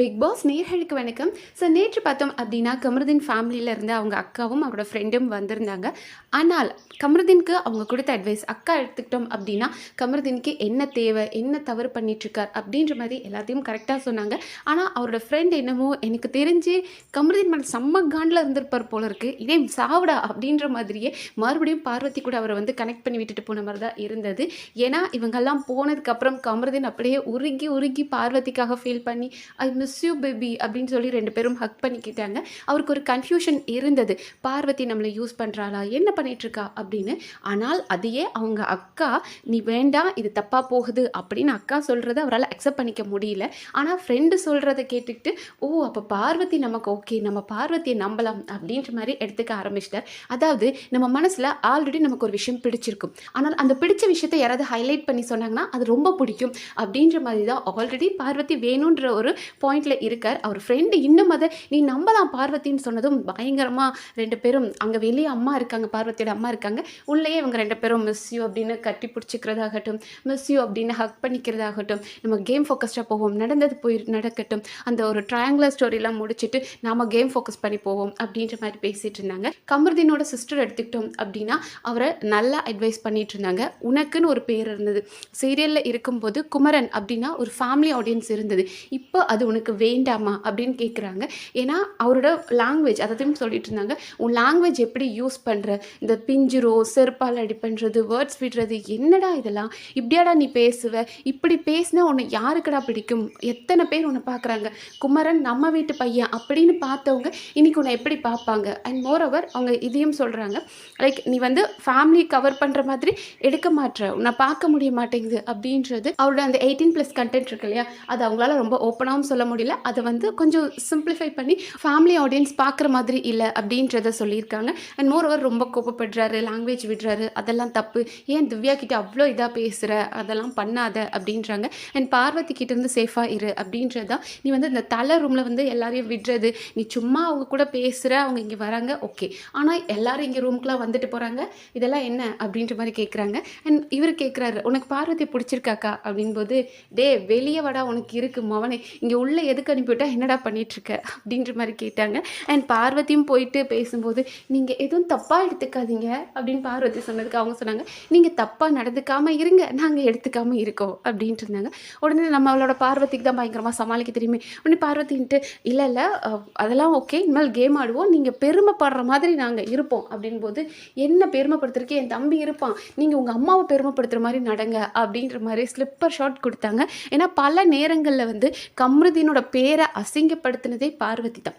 Big pass நேர்களுக்கு வணக்கம். So நேற்று பார்த்தோம் அப்படின்னா கமருதீன் ஃபேமிலியில இருந்து அவங்க அக்காவும் அவரோட ஃப்ரெண்டும் வந்திருந்தாங்க. ஆனால் கமருதீனுக்கு அவங்க கொடுத்த அட்வைஸ் அக்கா எடுத்துக்கிட்டோம் அப்படின்னா கமருதீனுக்கு என்ன தேவை என்ன தவறு பண்ணிட்டுருக்கார்? அப்படின்ற மாதிரி எல்லாத்தையும் கரெக்டாக சொன்னாங்க. ஆனால் அவரோட ஃப்ரெண்ட் என்னமோ எனக்கு தெரிஞ்சு கமருதீன் மேலே செம்ம காண்டில் இருந்திருப்பார் போல இருக்குது இதே சாவுடா அப்படின்ற மாதிரியே மறுபடியும் பார்வதி கூட அவரை வந்து கனெக்ட் பண்ணி விட்டுட்டு போன மாதிரி தான் இருந்தது. ஏன்னா இவங்கெல்லாம் போனதுக்கப்புறம் கமருதீன் அப்படியே உருகி உருகி பார்வதிக்காக ஃபீல் பண்ணி ஐ மிஸ் யூ பேபி அப்படின்னு சொல்லி ரெண்டு பேரும் ஹக் பண்ணிக்கிட்டாங்க. அவருக்கு ஒரு கன்ஃபியூஷன் இருந்தது. பார்வதி நம்மளை யூஸ் பண்ணுறாளா என்ன பண்ணிகிட்ருக்கா அப்படின்னு. ஆனால் அதையே அவங்க அக்கா நீ வேண்டாம் இது தப்பாக போகுது அப்படின்னு அக்கா சொல்கிறத அவரால் அக்செப்ட் பண்ணிக்க முடியல. ஆனால் ஃப்ரெண்டு சொல்கிறத கேட்டுக்கிட்டு ஓ அப்போ பார்வதி நமக்கு ஓகே நம்ம பார்வதியை நம்பலாம் அப்படின்ற மாதிரி எடுத்துக்க ஆரம்பிச்சிட்டார். அதாவது நம்ம மனசில் ஆல்ரெடி நமக்கு ஒரு விஷயம் பிடிச்சிருக்கும். ஆனால் அந்த பிடிச்ச விஷயத்தை யாராவது ஹைலைட் பண்ணி சொன்னாங்கன்னா அது ரொம்ப பிடிக்கும் அப்படின்ற மாதிரி தான் ஆல்ரெடி பார்வதி வேணுன்ற ஒரு பாயிண்டில் இருக்கார். அவர் ஃப்ரெண்டு இன்னும் அதை நீ நம்பலாம் பார்வதின்னு சொன்னதும் பயங்கரமாக ரெண்டு பேரும் அங்கே வெளியே அம்மா இருக்காங்க பார்வதியோட அம்மா இருக்காங்க. உள்ளேயே இவங்க ரெண்டு பேரும் மிஸ் யூ அப்படின்னு கட்டி பிடிச்சிக்கிறதாகட்டும் மிஸ் யூ அப்படின்னு ஹக் பண்ணிக்கிறதாகட்டும் நம்ம கேம் ஃபோக்கஸ்டாக போவோம் நடந்தது போய் நடக்கட்டும் அந்த ஒரு ட்ரையாங்குலர் ஸ்டோரிலாம் முடிச்சுட்டு நாம கேம் ஃபோக்கஸ் பண்ணி போவோம் அப்படின்ற மாதிரி பேசிட்டு இருந்தாங்க. கமருதீனோட சிஸ்டர் எடுத்துக்கிட்டோம் அப்படின்னா அவரை நல்லா அட்வைஸ் பண்ணிட்டு இருந்தாங்க. உனக்குன்னு ஒரு பேர் இருந்தது. சீரியலில் இருக்கும்போது குமரன் அப்படின்னா ஒரு ஃபேமிலி ஆடியன்ஸ் இருந்தது. இப்போ அது உனக்கு வேண்டாமா அப்படின்னு கேட்குறாங்க ஏன்னா அவரோட லாங்குவேஜ் அதையும் சொல்லிட்டு இருந்தாங்க. உன் லாங்குவேஜ் எப்படி யூஸ் பண்ணுற இந்த பிஞ்சுரோ செருப்பால் அடி பண்ணுறது வேர்ட்ஸ் விடுறது என்னடா இதெல்லாம்? இப்படியாடா நீ பேசுவ? இப்படி பேசினா உன்னை யாருக்குடா பிடிக்கும்? எத்தனை பேர் உன்னை பார்க்குறாங்க? குமரன் நம்ம வீட்டு பையன் அப்படின்னு பார்த்தவங்க இன்னைக்கு உன்னை எப்படி பார்ப்பாங்க? அண்ட் மோரோவர் அவங்க இதையும் சொல்கிறாங்க லைக் நீ வந்து ஃபேமிலி கவர் பண்ணுற மாதிரி எடுக்க மாட்டுற உன்னை பார்க்க முடிய மாட்டேங்குது அப்படின்றது அவரோட அந்த எயிட்டீன் ப்ளஸ் கண்டென்ட் இருக்கு இல்லையா? அது அவங்களால ரொம்ப ஓப்பனாகவும் சொல்ல முடியல. அதை வந்து கொஞ்சம் சிம்பிளிஃபை பண்ணி ஃபேமிலி ஆடியன்ஸ் பார்க்குற மாதிரி இல்லை அப்படின்றத சொல்லியிருக்காங்க. அண்ட் மோர் ஓவர் ரொம்ப கோபப்படுறாரு லாங்குவேஜ் விடுறாரு. அதெல்லாம் தப்பு. ஏன் திவ்யா கிட்டே அவ்வளோ இதாக பேசுகிற அதெல்லாம் பண்ணாத அப்படின்றாங்க. அண்ட் பார்வதி கிட்டேருந்து சேஃபாக இரு அப்படின்றதா நீ வந்து இந்த தலை ரூமில் வந்து எல்லாரையும் விடுறது. நீ சும்மா அவங்க கூட பேசுகிற அவங்க இங்கே வராங்க ஓகே ஆனால் எல்லாரும் இங்கே ரூம்க்குலாம் வந்துட்டு போகிறாங்க இதெல்லாம் என்ன? அப்படின்ற மாதிரி கேட்குறாங்க அண்ட் இவர் கேட்குறாரு உனக்கு பார்வதி பிடிச்சிருக்காக்கா? அப்படின்போது டே வெளியே வடா உனக்கு இருக்கு மவனே. இங்கே உள்ளே எதுக்கு அனுப்பிவிட்டா என்னடா பண்ணிகிட்ருக்க இருக்க அப்படின்ற மாதிரி கேட்டாங்க. அண்ட் பார்வதியும் போயிட்டு பேசும்போது நீங்கள் எதுவும் தப்பாக எடுத்துக்காதீங்க அப்படின்னு பார்வதி சொன்னதுக்கு அவங்க சொன்னாங்க. நீங்கள் தப்பாக நடந்துக்காமல் இருங்க நாங்கள் எடுத்துக்காமல் இருக்கோம் அப்படின்ட்டு இருந்தாங்க. உடனே நம்மளோட பார்வதிக்கு தான் பயங்கரமாக சமாளிக்க தெரியுமே. உடனே பார்வதின்ட்டு இல்லை இல்லை அதெல்லாம் ஓகே இனிமேல் கேம் ஆடுவோம் நீங்கள் பெருமைப்படுற மாதிரி நாங்கள் இருப்போம் அப்படின்போது என்ன பெருமைப்படுத்துறதுக்கு? என் தம்பி இருப்பான். நீங்கள் உங்கள் அம்மாவை பெருமைப்படுத்துகிற மாதிரி நடங்க அப்படின்ற மாதிரி ஸ்லிப்பர் ஷாட் கொடுத்தாங்க. ஏன்னா பல நேரங்களில் வந்து கம்ருதீனோட பேரை அசிங்கப்படுத்தினதே பார்வதி தான்.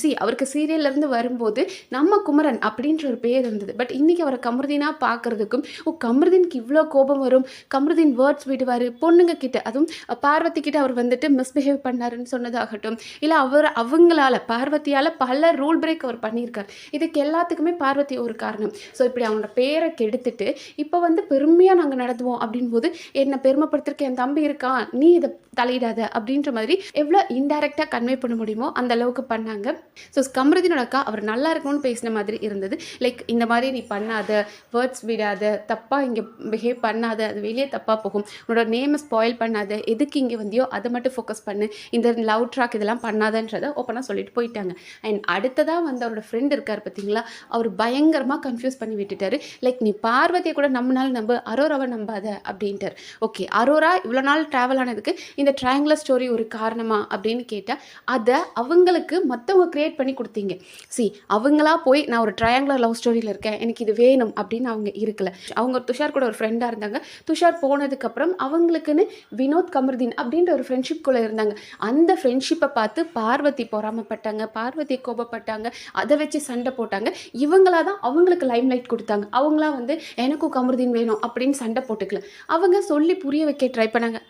சி அவருக்கு சீரியல்லேருந்து வரும்போது நம்ம குமரன் அப்படின்ற ஒரு பேர் இருந்தது. பட் இன்றைக்கி அவரை கமருதீனாக பார்க்கறதுக்கும் ஓ கமருதீனுக்கு இவ்வளோ கோபம் வரும். கமருதீன் வேர்ட்ஸ் விடுவார். பொண்ணுங்க கிட்ட அதுவும் பார்வதி கிட்ட அவர் வந்துட்டு மிஸ்பிஹேவ் பண்ணாருன்னு சொன்னதாகட்டும். இல்லை அவர் அவங்களால பார்வதியால் பல ரூல் பிரேக் அவர் பண்ணியிருக்கார். இதுக்கு எல்லாத்துக்குமே பார்வதி ஒரு காரணம். ஸோ இப்படி அவனோட பேரை கெடுத்துட்டு இப்போ வந்து பெருமையாக நாங்கள் நடத்துவோம் அப்படின் போது என்னை பெருமைப்படுத்திருக்க என் தம்பி இருக்கான். நீ இதை தலையிடாத அப்படின்ற மாதிரி எவ்வளோ இன்டைரக்டாக கன்வே பண்ண முடியுமோ அந்த அளவுக்கு பண்ணாங்க. ஸோ கமருதீனோட அக்கா அவர் நல்லா இருக்கணும்னு பேசின மாதிரி இருந்தது. லைக் இந்த மாதிரி நீ பண்ணாத வேர்ட்ஸ் விடாத தப்பாக இங்கே பிஹேவ் பண்ணாத அது வெளியே தப்பாக போகும். உன்னோட நேமை ஸ்பாயில் பண்ணாத எதுக்கு இங்கே வந்தியோ அதை மட்டும் ஃபோக்கஸ் பண்ணு. இந்த லவ் ட்ராக் இதெல்லாம் பண்ணாதன்றதை ஓப்பனாக சொல்லிட்டு போயிட்டாங்க. அண்ட் அடுத்ததாக வந்து அவரோட ஃப்ரெண்ட் இருக்கார் பார்த்தீங்களா அவர் பயங்கரமாக கன்ஃபியூஸ் பண்ணி விட்டுட்டாரு. லைக் நீ பார்வதியை கூட நம்மனால நம்ப அரோராவை நம்பாத அப்படின்ட்டார். ஓகே அரோரா இவ்வளோ நாள் ட்ராவல் ஆனதுக்கு இந்த ட்ரையாங்குலர் ஸ்டோரி ஒரு காரணமா அப்படின்னு கேட்டால் அதை அவங்களுக்கு மற்றவங்க க்ரியேட் பண்ணி கொடுத்தீங்க. சி அவங்களா போய் நான் ஒரு ட்ரையாங்குலர் லவ் ஸ்டோரியில் இருக்கேன் எனக்கு இது வேணும் அப்படின்னு அவங்க இருக்கல. அவங்க துஷார் கூட ஒரு ஃப்ரெண்டாக இருந்தாங்க. துஷார் போனதுக்கப்புறம் அவங்களுக்குன்னு வினோத் கமருதீன் அப்படின்ற ஒரு ஃப்ரெண்ட்ஷிப் கூட இருந்தாங்க. அந்த ஃப்ரெண்ட்ஷிப்பை பார்த்து பார்வதி பொறாமப்பட்டாங்க பார்வதி கோபப்பட்டாங்க அதை வச்சு சண்டை போட்டாங்க. இவங்களா தான் அவங்களுக்கு லைம் லைட் கொடுத்தாங்க. அவங்களா வந்து எனக்கும் கமருதீன் வேணும் அப்படின்னு சண்டை போட்டுக்கல. அவங்க சொல்லி புரிய வைக்க ட்ரை பண்ணாங்க.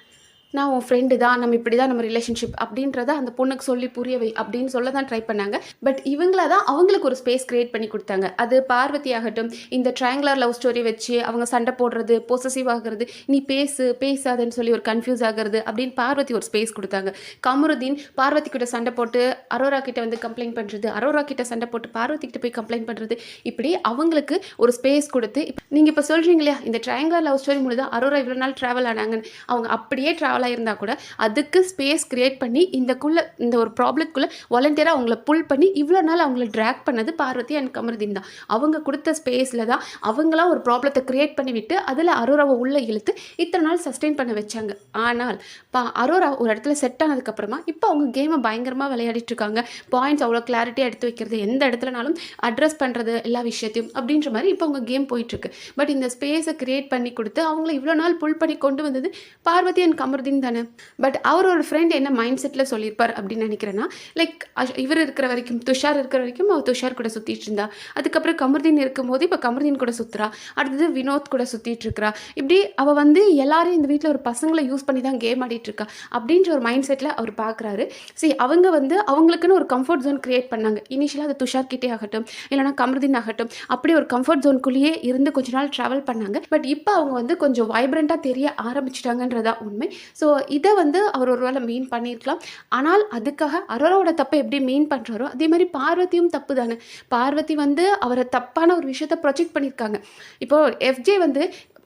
நான் உன் ஃப்ரெண்டு தான் நம்ம இப்படி தான் நம்ம ரிலேஷன்ஷிப் அப்படின்றத அந்த பொண்ணுக்கு சொல்லி புரிய வை அப்படின்னு சொல்ல தான் ட்ரை பண்ணாங்க. பட் இவங்கள தான் அவங்களுக்கு ஒரு ஸ்பேஸ் கிரியேட் பண்ணி கொடுத்தாங்க. அது பார்வதி ஆகட்டும் இந்த ட்ரையாங்குலர் லவ் ஸ்டோரி வச்சு அவங்க சண்டை போடுறது பொசசிவ் ஆகிறது நீ பேசு பேசாதன்னு சொல்லி ஒரு கன்ஃபியூஸ் ஆகிறது அப்படின்னு பார்வதி ஒரு ஸ்பேஸ் கொடுத்தாங்க. கமருதீன் பார்வதி கிட்ட சண்டை போட்டு அரோரா கிட்ட வந்து கம்ப்ளைண்ட் பண்ணுறது அரோரா கிட்ட சண்டை போட்டு பார்வதி கிட்ட போய் கம்ப்ளைண்ட் பண்ணுறது இப்படி அவங்களுக்கு ஒரு ஸ்பேஸ் கொடுத்து நீங்கள் இப்போ சொல்கிறீங்க இல்லையா இந்த ட்ரையாங்குலர் லவ் ஸ்டோரி மூலம் தான் அரோரா இவ்வளோ நாள் ட்ராவல் ஆனாங்கன்னு அவங்க அப்படியே ட்ராவல் ஆளாக இருந்தால் கூட அதுக்கு ஸ்பேஸ் கிரியேட் பண்ணி இந்தக்குள்ள இந்த ஒரு ப்ராப்ளத்துக்குள்ளே வாலண்டியராக அவங்கள புல் பண்ணி இவ்வளோ நாள் அவங்கள ட்ராக் பண்ணது பார்வதி அண்ட் கமருதீன் தான். அவங்க கொடுத்த ஸ்பேஸில் தான் அவங்களா ஒரு ப்ராப்ளத்தை கிரியேட் பண்ணி விட்டு அதில் அரோராவை உள்ளே இழுத்து இத்தனை நாள் சஸ்டெயின் பண்ண வச்சாங்க. ஆனால் பா அரோரா ஒரு இடத்துல செட் ஆனதுக்கப்புறமா இப்போ அவங்க கேமை பயங்கரமாக விளையாடிட்டு இருக்காங்க. பாயிண்ட்ஸ் அவ்வளோ கிளாரிட்டியாக எடுத்து வைக்கிறது எந்த இடத்துலனாலும் அட்ரஸ் பண்ணுறது எல்லா விஷயத்தையும் அப்படின்ற மாதிரி இப்போ அவங்க கேம் போயிட்டுருக்கு பட் இந்த ஸ்பேஸை கிரியேட் பண்ணி கொடுத்து அவங்கள இவ்வளோ நாள் புல் பண்ணி கொண்டு வந்தது பார்வதி அண்ட் கமருதீன் தானே பட் அவரோட ஃப்ரெண்ட் என்ன மைண்ட் செட்டில் சொல்லியிருப்பார் அப்படின்னு நினைக்கிறேன்னா லைக் இவர் இருக்கிற வரைக்கும் துஷார் இருக்கிற வரைக்கும் அவள் துஷார் கூட சுற்றிட்டு இருந்தா. அதுக்கப்புறம் கமருதீன் இருக்கும்போது இப்போ கமருதீன் கூட சுற்றுறா அடுத்தது வினோத் கூட சுற்றிட்டு இருக்கிறா. இப்படி அவள் வந்து எல்லாரும் இந்த வீட்டில் ஒரு பசங்களை யூஸ் பண்ணி தான் கேம் ஆடிட்டு இருக்கா அப்படின்ற ஒரு மைண்ட் செட்டில் அவர் பார்க்குறாரு சரி அவங்க வந்து அவங்களுக்குன்னு ஒரு கம்ஃபர்ட் ஜோன் கிரியேட் பண்ணாங்க. இனிஷியலாக அது துஷார் கிட்டே ஆகட்டும் இல்லைனா கமருதீன் ஆகட்டும். அப்படி ஒரு கம்ஃபர்ட் ஜோனுக்குள்ளேயே இருந்து கொஞ்ச நாள் ட்ராவல் பண்ணாங்க. பட் இப்போ அவங்க வந்து கொஞ்சம் வைப்ரண்ட்டாக தெரிய ஆரம்பிச்சிட்டாங்கன்றதா உண்மை. ஸோ இதை வந்து அவர் ஒரு வேளை மீன் பண்ணியிருக்கலாம். ஆனால் அதுக்காக அரோராவோட தப்பை எப்படி மீன் பண்ணுறாரோ அதே மாதிரி பார்வதியும் தப்பு தானே. பார்வதி வந்து அவரை தப்பான ஒரு விஷயத்த ப்ரொஜெக்ட் பண்ணியிருக்காங்க. இப்போது எஃப்ஜே வந்து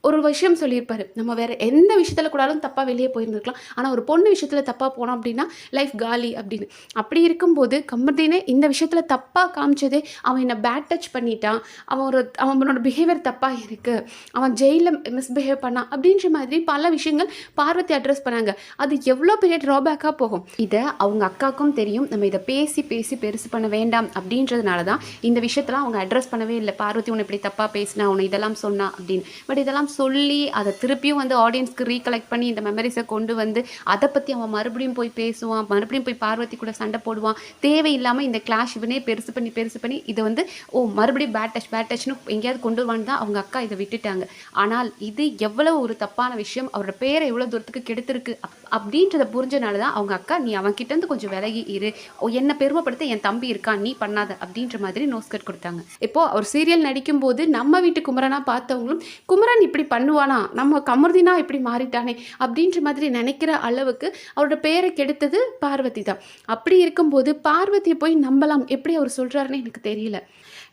ஒரு விஷயம் சொல்லியிருப்பார். நம்ம வேறு எந்த விஷயத்தில் கூடாலும் தப்பாக வெளியே போயிருந்துருக்கலாம். ஆனால் ஒரு பொண்ணு விஷயத்தில் தப்பாக போனோம் அப்படின்னா லைஃப் காலி அப்படின்னு. அப்படி இருக்கும்போது கமர்தீனே இந்த விஷயத்தில் தப்பாக காமிச்சதே அவன் என்னை பேட் டச் பண்ணிட்டான். அவன் ஒரு அவனோட பிஹேவியர் தப்பாக இருக்குது அவன் ஜெயிலில் மிஸ்பிஹேவ் பண்ணான் அப்படின்ற மாதிரி பல விஷயங்கள் பார்வதி அட்ரஸ் பண்ணாங்க. அது எவ்வளோ பெரிய ட்ராபேக்காக போகும். இதை அவங்க அக்காவுக்கும் தெரியும். நம்ம இதை பேசி பேசி பெருசு பண்ண வேண்டாம் அப்படின்றதுனால தான் இந்த விஷயத்தெல்லாம் அவங்க அட்ரஸ் பண்ணவே இல்லை. பார்வதி உன்னை இப்படி தப்பாக பேசினா உன்னை இதெல்லாம் சொன்னா அப்படின்னு. பட் இதெல்லாம் சொல்லி அதை திருப்பியும் வந்து ஆடியன்ஸ்க்கு ரீகலெக்ட் பண்ணி இந்த மெமரிஸை கொண்டு வந்து அதை பற்றி அவன் மறுபடியும் போய் பேசுவான் மறுபடியும் போய் பார்வதி கூட சண்டை போடுவான். தேவையில்லாமல் இந்த கிளாஷ் இவனே பெருசு பண்ணி பெருசு பண்ணி இதை வந்து ஓ மறுபடியும் பேட் டச் பேட் டச்னு எங்கேயாவது கொண்டு வருவான்னு தான் அவங்க அக்கா இதை விட்டுட்டாங்க. ஆனால் இது எவ்வளோ ஒரு தப்பான விஷயம் அவரோட பேரை எவ்வளோ தூரத்துக்கு கெடுத்திருக்கு அப் அப்படின்றத புரிஞ்சனால தான் அவங்க அக்கா நீ அவன் கிட்டேருந்து கொஞ்சம் விலகி இரு. ஓ, என்னை பெருமைப்படுத்த என் தம்பி இருக்கான் நீ பண்ணாத அப்படின்ற மாதிரி நோஸ்கட் கொடுத்தாங்க. இப்போ அவர் சீரியல் நடிக்கும்போது நம்ம வீட்டு குமரனா பார்த்தவங்களும் குமரன் இப்படி பண்ணுவானா? நம்ம கமர்தினா இப்படி மாறிட்டானே அப்படின்ற மாதிரி நினைக்கிற அளவுக்கு அவரோட பேரை கெடுத்தது பார்வதி தான். அப்படி இருக்கும்போது பார்வதியை போய் நம்பலாம். எப்படி அவர் சொல்கிறாருன்னு எனக்கு தெரியல.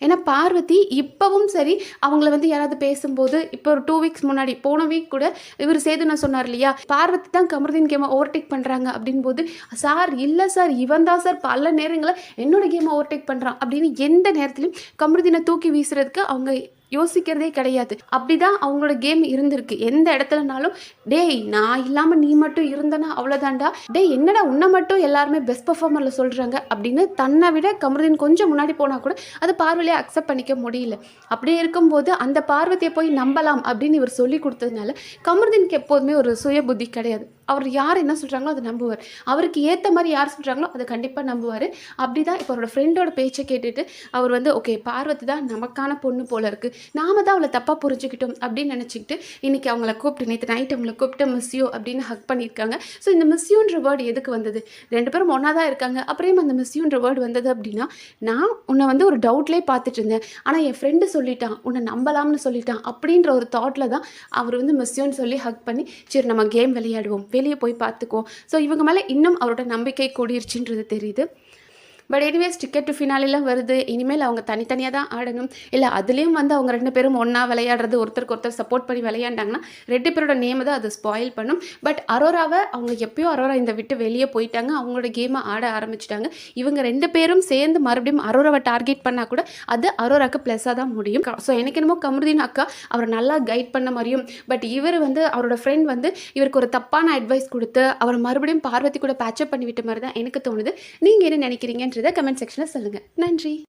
ஏன்னா பார்வதி இப்போவும் சரி அவங்கள வந்து யாராவது பேசும்போது இப்போ ஒரு டூ வீக்ஸ் முன்னாடி போன வீக் கூட இவர் சேது நான் சொன்னார் இல்லையா? பார்வதி தான் கமருதீன் கேமை ஓவர்டேக் பண்ணுறாங்க அப்படின் போது சார் இல்லை சார் இவன் தான் சார் பல நேரங்களில் என்னோட கேமை ஓவர்டேக் பண்ணுறான் அப்படின்னு எந்த நேரத்துலையும் கமருதீனை தூக்கி வீசுறதுக்கு அவங்க யோசிக்கிறதே கிடையாது. அப்படிதான் அவங்களோட கேம் இருந்திருக்கு. எந்த இடத்துலனாலும் டேய் நான் இல்லாமல் நீ மட்டும் இருந்தனா அவ்வளோதான்டா டேய் என்னடா உன்னை மட்டும் எல்லாருமே பெஸ்ட் பர்ஃபார்மரில் சொல்கிறாங்க அப்படின்னு தன்னை விட கமருதீன் கொஞ்சம் முன்னாடி போனால் கூட அது பார்வையை அக்செப்ட் பண்ணிக்க முடியல. அப்படி இருக்கும்போது அந்த பார்வதியை போய் நம்பலாம் அப்படின்னு இவர் சொல்லி கொடுத்ததுனால கமருதீனுக்கு எப்போதுமே ஒரு சுய புத்தி கிடையாது. அவர் யார் என்ன சொல்கிறாங்களோ அதை நம்புவார். அவருக்கு ஏற்ற மாதிரி யார் சொல்கிறாங்களோ அதை கண்டிப்பாக நம்புவார். அப்படி தான் இப்போ அவரோட ஃப்ரெண்டோட பேச்சை கேட்டுட்டு அவர் வந்து ஓகே பார்வதி தான் நமக்கான பொண்ணு போல இருக்குது நாம தான் அவளை தப்பாக புரிஞ்சுக்கிட்டோம் அப்படின்னு நினச்சிக்கிட்டு இன்றைக்கி அவங்கள கூப்பிட்டு நேற்று நைட் அவங்கள கூப்பிட்டு மிஸ்யூ அப்படின்னு ஹக் பண்ணியிருக்காங்க. ஸோ இந்த மிஸ்யூன்ற வேர்டு எதுக்கு வந்தது? ரெண்டு பேரும் ஒன்றா தான் இருக்காங்க. அப்புறம் அந்த மிஸ்யூன்ற வேர்டு வந்தது அப்படின்னா நான் உன்னை வந்து ஒரு டவுட்லேயே பார்த்துட்டு இருந்தேன். ஆனால் என் ஃப்ரெண்டு சொல்லிட்டான். உன்னை நம்பலாம்னு சொல்லிட்டான். அப்படின்ற ஒரு தாட்டில் தான் அவர் வந்து மிஸ்யூன்னு சொல்லி ஹக் பண்ணி சரி நம்ம கேம் விளையாடுவோம். வெளியே போய் பார்த்துக்குவோம். ஸோ இவங்க மேலே இன்னும் அவரோட நம்பிக்கை கூடிருச்சுன்றது தெரியுது. பட் எனிவேஸ் டிக்கெட் டு ஃபினாலிலாம் வருது. இனிமேல் அவங்க தனித்தனியாக தான் ஆடணும். இல்லை அதுலேயும் வந்து அவங்க ரெண்டு பேரும் ஒன்றா விளையாடுறது ஒருத்தருக்கு ஒருத்தர் சப்போர்ட் பண்ணி விளையாண்டாங்கன்னா ரெண்டு பேரோட நேமை தான் அது ஸ்பாயில் பண்ணும். பட் அரோராவை அவங்க எப்பயோ அரோரா இந்த விட்டு வெளியே போயிட்டாங்க. அவங்களோட கேமை ஆட ஆரம்பிச்சிட்டாங்க. இவங்க ரெண்டு பேரும் சேர்ந்து மறுபடியும் அரோராவை டார்கெட் பண்ணால் கூட அது அரோராக்கு ப்ளஸ்ஸாக தான் முடியும். ஸோ எனக்கு என்னமோ கமருதீன் அக்கா அவரை நல்லா கைட் பண்ண மாதிரியும் பட் இவர் வந்து அவரோட ஃப்ரெண்ட் வந்து இவருக்கு ஒரு தப்பான அட்வைஸ் கொடுத்து அவரை மறுபடியும் பார்வதி கூட பேச்சப் பண்ணி விட்ட மாதிரி தான் எனக்கு தோணுது. நீங்கள் என்ன கமெண்ட் செக்ஷனில் சொல்லுங்கள் நன்றி.